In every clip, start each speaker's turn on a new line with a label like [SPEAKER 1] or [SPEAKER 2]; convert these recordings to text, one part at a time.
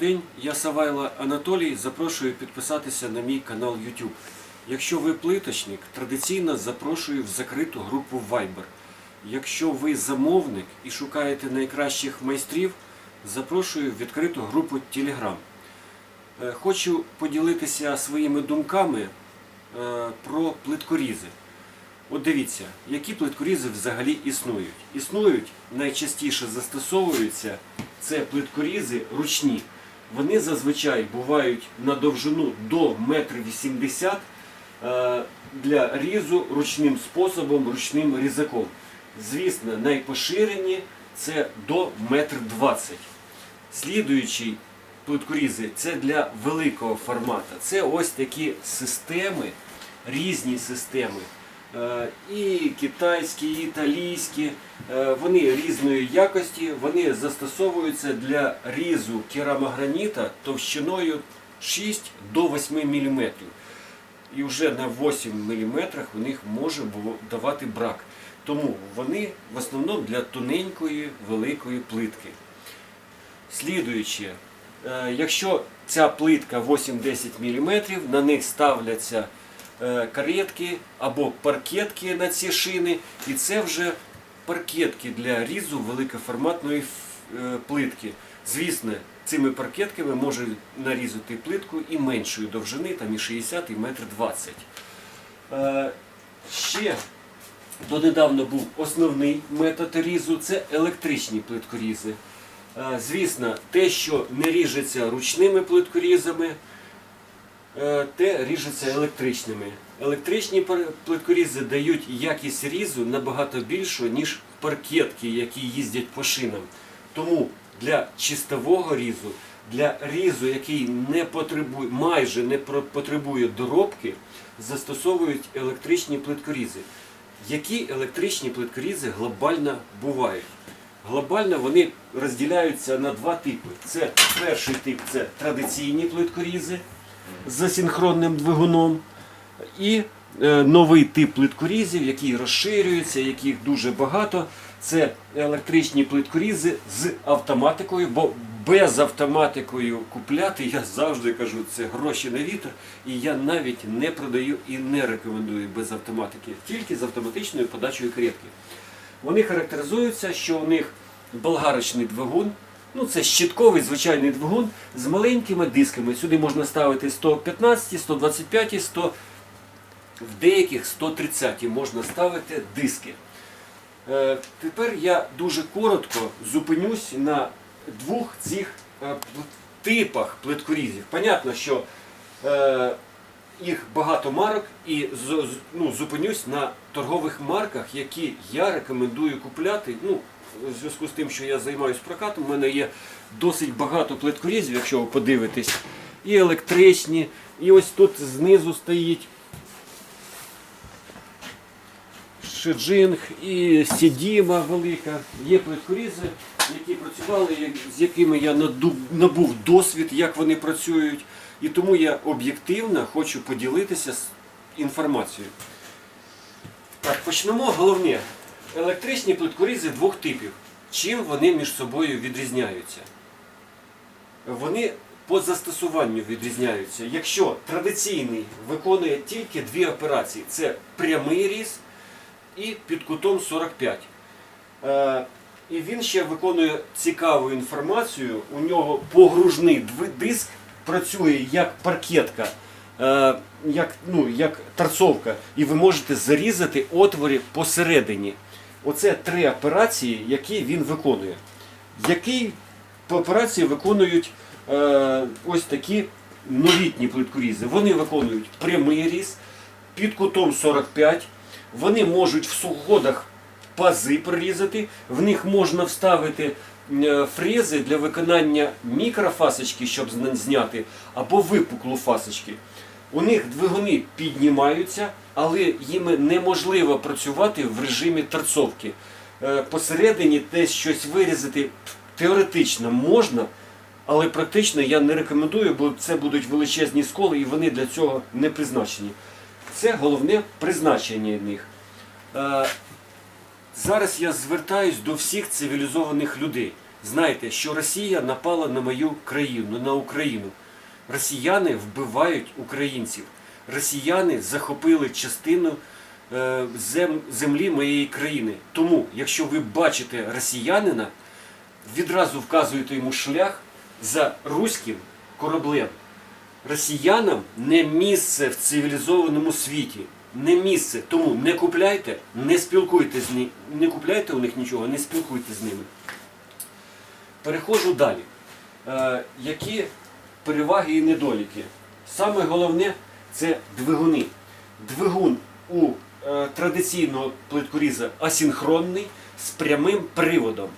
[SPEAKER 1] День, я Савайло Анатолій. Запрошую підписатися на мій канал YouTube. Якщо ви плиточник, традиційно запрошую в закриту групу Viber. Якщо ви замовник і шукаєте найкращих майстрів, запрошую в відкриту групу Telegram. Е, Хочу поділитися своїми думками е, про плиткорізи. От дивіться, які плиткорізи взагалі існують. Існують, найчастіше застосовуються це плиткорізи ручні. Вони зазвичай бувають на довжину до 1,80 м для різу ручним способом, ручним різаком. Звісно, найпоширені це до 1,20 м. Слідуючий плиткорізи це для великого формату. Це ось такі системи, різні системи. Е, І китайські, і італійські, Е, вони різної якості, вони застосовуються для різу керамограніта товщиною 6 до 8 мм. І вже на 8 мм у них може давати брак. Тому вони в основному для тоненької великої плитки. Слідуюче, е, якщо ця плитка 8-10 мм, на них ставляться каретки або паркетки на ці шини, і це вже паркетки для різу великоформатної е, плитки. Звісно, цими паркетками може нарізати плитку і меншої довжини, там і 60, і 1,20 м. Е, Ще донедавна був основний метод різу це електричні плиткорізи. Е, Звісно, те, що не ріжеться ручними плиткорізами, е, те ріжеться електричними. Електричні плиткорізи дають якість різу набагато більшу, ніж паркетки, які їздять по шинам. Тому для чистового різу, для різу, який не потребує, майже не потребує доробки, застосовують електричні плиткорізи. Які електричні плиткорізи глобально бувають? Глобально вони розділяються на два типи. Це перший тип це традиційні плиткорізи з асинхронним двигуном. І е, новий тип плиткорізів, який розширюється, яких дуже багато. Це електричні плиткорізи з автоматикою, бо без автоматикою купляти, я завжди кажу, це гроші на вітер. І я навіть не продаю і не рекомендую без автоматики, тільки з автоматичною подачею каретки. Вони характеризуються, що у них болгарочний двигун, ну це щитковий звичайний двигун з маленькими дисками. Сюди можна ставити 115, 125, 100, в деяких 130 можна ставити диски. Е, Тепер я дуже коротко зупинюсь на двох цих е, типах плиткорізів. Понятно, що е, їх багато марок і ну, зупинюсь на торгових марках, які я рекомендую купляти. Ну, в зв'язку з тим, що я займаюся прокатом, у мене є досить багато плиткорізів, якщо ви подивитесь, і електричні, і ось тут знизу стоїть Шеджинг і Сідіма велика. Є плиткорізи, які працювали, з якими я набув досвід, як вони працюють. І тому я об'єктивно хочу поділитися з інформацією. Так, почнемо головне. Електричні плиткорізи двох типів. Чим вони між собою відрізняються? Вони по застосуванню відрізняються. Якщо традиційний виконує тільки дві операції: це прямий різ і під кутом 45. Е, І він ще виконує цікаву інформацію. У нього погружний диск працює як паркетка, е, як, ну, як торцовка, і ви можете зарізати отвори посередині. Оце три операції, які він виконує. Які операції виконують е, ось такі новітні плиткорізи. Вони виконують прямий різ під кутом 45. Вони можуть в суходах пази прорізати, в них можна вставити фрези для виконання мікрофасочки, щоб зняти, або випуклу фасочки. У них двигуни піднімаються, але їм неможливо працювати в режимі торцовки. Е, Посередині десь щось вирізати теоретично можна, але практично я не рекомендую, бо це будуть величезні сколи і вони для цього не призначені. Це головне призначення них. Зараз я звертаюсь до всіх цивілізованих людей. знайте, що Росія напала на мою країну, на Україну. Росіяни вбивають українців. Росіяни захопили частину е, землі моєї країни. Тому, якщо ви бачите росіянина, відразу вказуєте йому шлях за руським кораблем. Росіянам не місце в цивілізованому світі. Не місце. Тому не купляйте, не спілкуйтесь з ними, не купляйте у них нічого, не спілкуйтесь з ними. Переходжу далі. Е, які переваги і недоліки? Саме головне це двигуни. Двигун у е, традиційного плиткоріза асинхронний з прямим приводом.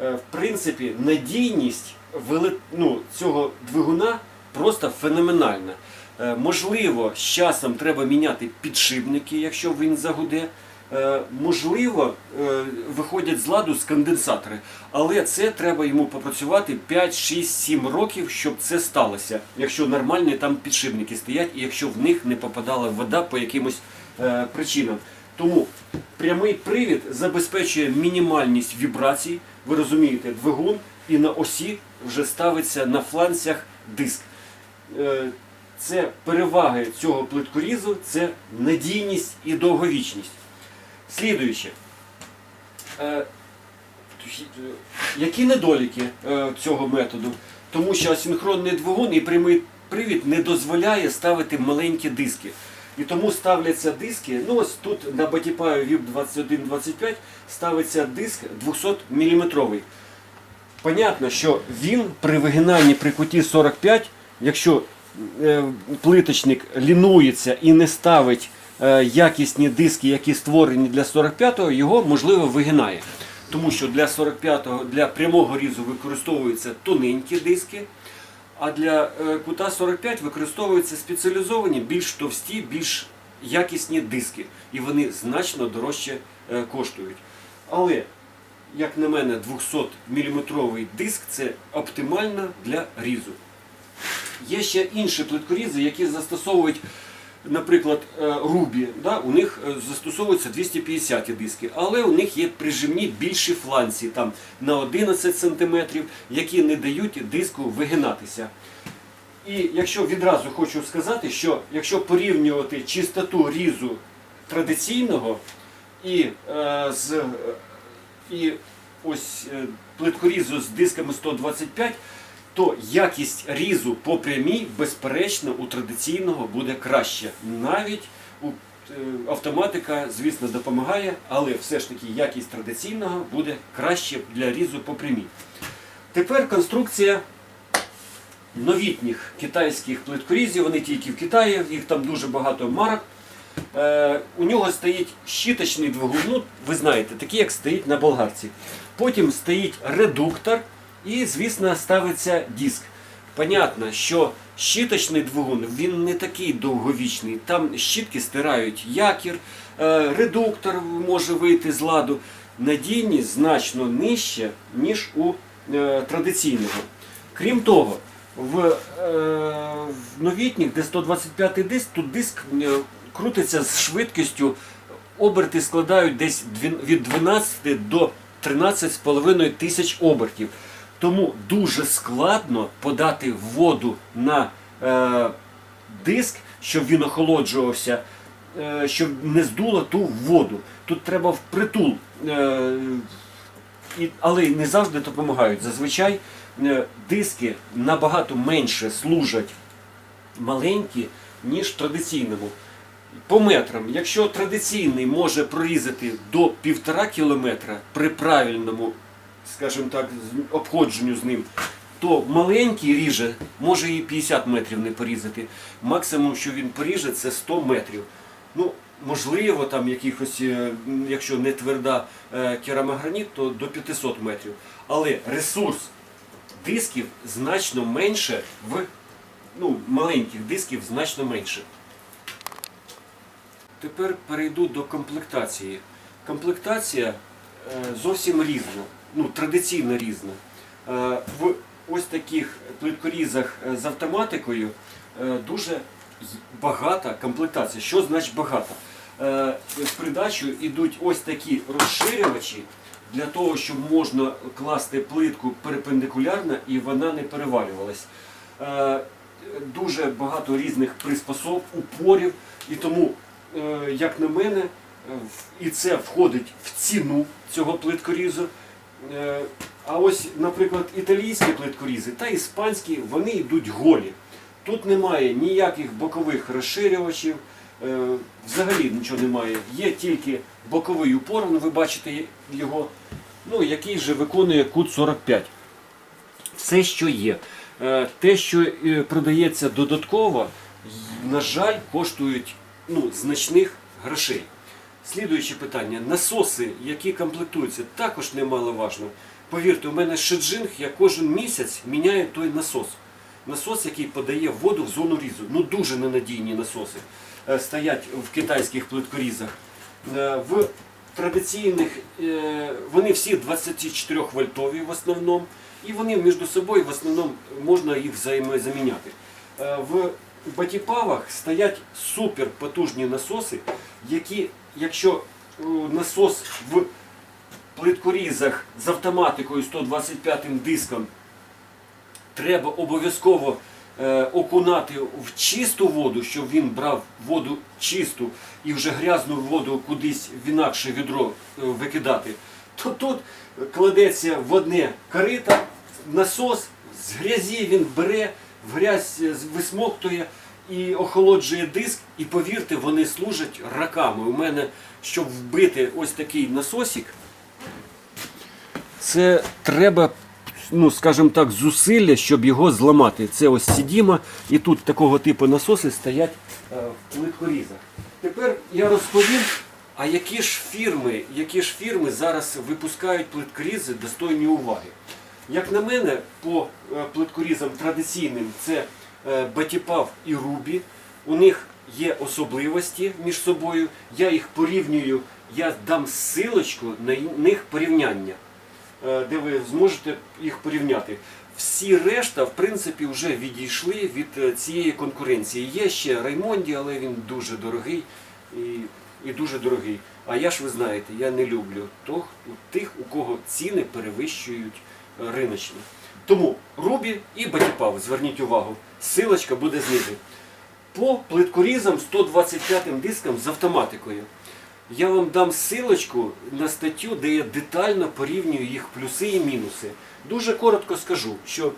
[SPEAKER 1] Е, в принципі, надійність вели... ну, цього двигуна просто феноменальна. Е, можливо, з часом треба міняти підшипники, якщо він загуде. Е, можливо, е, виходять з ладу з конденсатори, але це треба йому попрацювати 5, 6, 7 років, щоб це сталося, якщо нормальні там підшипники стоять і якщо в них не попадала вода по якимось причинам. Тому прямий привід забезпечує мінімальність вібрацій, ви розумієте, двигун, і на осі вже ставиться на фланцях диск. Е, Це переваги цього плиткорізу, це надійність і довговічність. Слідуюче. Е, Які недоліки е, цього методу? Тому що асинхронний двигун і прямий привід не дозволяє ставити маленькі диски. І тому ставляться диски. Ну ось тут на Батіпаю VIP 2125 ставиться диск 200 мм. Понятно, що він при вигинанні при куті 45, якщо е, плиточник лінується і не ставить е, якісні диски, які створені для 45-го, його можливо вигинає. Тому що для 45-го, для прямого різу використовуються тоненькі диски, а для е, кута 45 використовуються спеціалізовані, більш товсті, більш якісні диски. І вони значно дорожче е, коштують. Але як на мене, 200 мм диск це оптимально для різу. Є ще інші плиткорізи, які застосовують, наприклад, е, Рубі. Да? У них е, застосовуються 250 диски, але у них є прижимні більші фланці там, на 11 см, які не дають диску вигинатися. І якщо відразу хочу сказати, що якщо порівнювати чистоту різу традиційного і, е, з, е, і ось е, плиткорізу з дисками 125, то якість різу по прямій, безперечно, у традиційного буде краще. Навіть е, автоматика, звісно, допомагає, але все ж таки якість традиційного буде краще для різу по прямій. Тепер конструкція новітніх китайських плиткорізів, вони тільки в Китаї, їх там дуже багато марок. Е, у нього стоїть щіточний двигун, ну, ви знаєте, такий, як стоїть на болгарці. Потім стоїть редуктор і, звісно, ставиться диск. Понятно, що щіточний двигун він не такий довговічний. Там щітки стирають якір, е, редуктор може вийти з ладу. Надійність значно нижча, ніж у е, традиційного. Крім того, в, е, новітніх, де 125 диск, тут диск крутиться з швидкістю, оберти складають десь від 12 до 13,5 тисяч обертів. Тому дуже складно подати воду на е, диск, щоб він охолоджувався, е, щоб не здуло ту воду. Тут треба впритул. Е, і, але не завжди допомагають. Зазвичай е, диски набагато менше служать маленькі, ніж традиційному. По метрам, якщо традиційний може прорізати до півтора кілометра при правильному, скажімо так, обходженню з ним, то маленький ріже може і 50 метрів не порізати. Максимум, що він поріже, це 100 метрів. Ну, можливо, там якихось, е, якщо не тверда е, керамограніт, то до 500 метрів. Але ресурс дисків значно менше в ну, маленьких дисків значно менше. Тепер перейду до комплектації. Комплектація зовсім різна, ну, традиційно різна. Е, В ось таких плиткорізах е, з автоматикою е, дуже багата комплектація. Що значить багата? Е, В придачу йдуть ось такі розширювачі, для того, щоб можна класти плитку перпендикулярно і вона не перевалювалась. Е, Дуже багато різних приспособ, упорів, і тому, е, як на мене, е, і це входить в ціну цього плиткорізу. Е, А ось, наприклад, італійські плиткорізи та іспанські, вони йдуть голі. Тут немає ніяких бокових розширювачів, е, взагалі нічого немає. Є тільки боковий упор, ну, ви бачите його, ну, який же виконує кут 45. Все, що є. Е, Те, що продається додатково, на жаль, коштують ну, значних грошей. Слідуюче питання. Насоси, які комплектуються, також немаловажно. Повірте, у мене шеджинг, я кожен місяць міняю той насос. Насос, який подає воду в зону різу. Ну дуже ненадійні насоси. Е, Стоять в китайських плиткорізах. Е, В традиційних е, вони всі 24 вольтові в основному, і вони між собою в основному можна їх взаємозаміняти. Е, В батіпавах стоять суперпотужні насоси, які, якщо е, насос в плиткорізах з автоматикою 125 диском треба обов'язково е, окунати в чисту воду, щоб він брав воду чисту і вже грязну воду кудись в інакше відро е, викидати, то тут кладеться в одне корита, насос з грязі він бере, в грязь е, висмоктує і охолоджує диск. І повірте, вони служать раками. У мене, щоб вбити ось такий насосик, це треба, ну скажімо так, зусилля, щоб його зламати. Це ось сідіма, і тут такого типу насоси стоять е, в плиткорізах. Тепер я розповім, а які ж фірми, які ж фірми зараз випускають плиткорізи достойні уваги. Як на мене, по е, плиткорізам традиційним це е, Батіпав і Рубі. У них є особливості між собою. Я їх порівнюю, я дам силочку на них порівняння, е, де ви зможете їх порівняти. Всі решта, в принципі, вже відійшли від цієї конкуренції. Є ще Раймонді, але він дуже дорогий і, і дуже дорогий. А я ж ви знаєте, я не люблю тих, у кого ціни перевищують риночні. Тому Рубі і Батіпав, зверніть увагу, силочка буде знизу. По плиткорізам 125 дискам з автоматикою. Я вам дам силочку на статтю, де я детально порівнюю їх плюси і мінуси. Дуже коротко скажу, що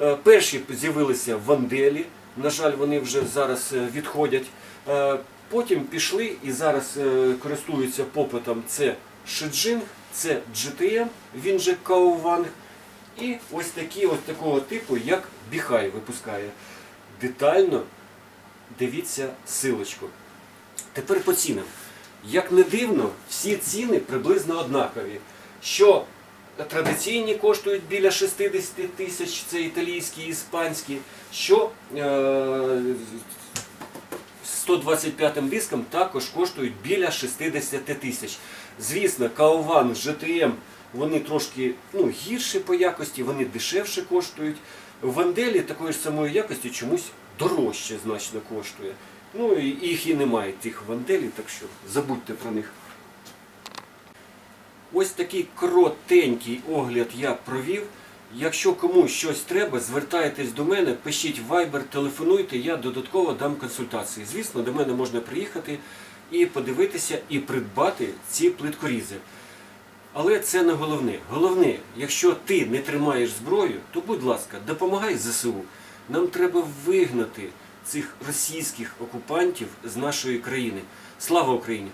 [SPEAKER 1] е, перші з'явилися ванделі, на жаль, вони вже зараз е, відходять. Е, потім пішли і зараз користуються попитом. Це Шиджин, це GTM, він же Кауванг. І ось такі, ось такого типу, як Біхай випускає. Детально дивіться силочку. Тепер по цінам. Як не дивно, всі ціни приблизно однакові. Що традиційні коштують біля 60 тисяч, це італійські, іспанські, що е, 125 диском також коштують біля 60 тисяч. Звісно, Каован, GTM, вони трошки ну, гірші по якості, вони дешевше коштують. Ванделі такої ж самої якості чомусь дорожче значно коштує. Ну і їх і немає, тих ванделів, так що забудьте про них. Ось такий коротенький огляд я провів. Якщо комусь щось треба, звертайтесь до мене, пишіть в Viber, телефонуйте, я додатково дам консультації. Звісно, до мене можна приїхати і подивитися і придбати ці плиткорізи. Але це не головне. Головне, якщо ти не тримаєш зброю, то будь ласка, допомагай ЗСУ. Нам треба вигнати цих російських окупантів з нашої країни. Слава Україні!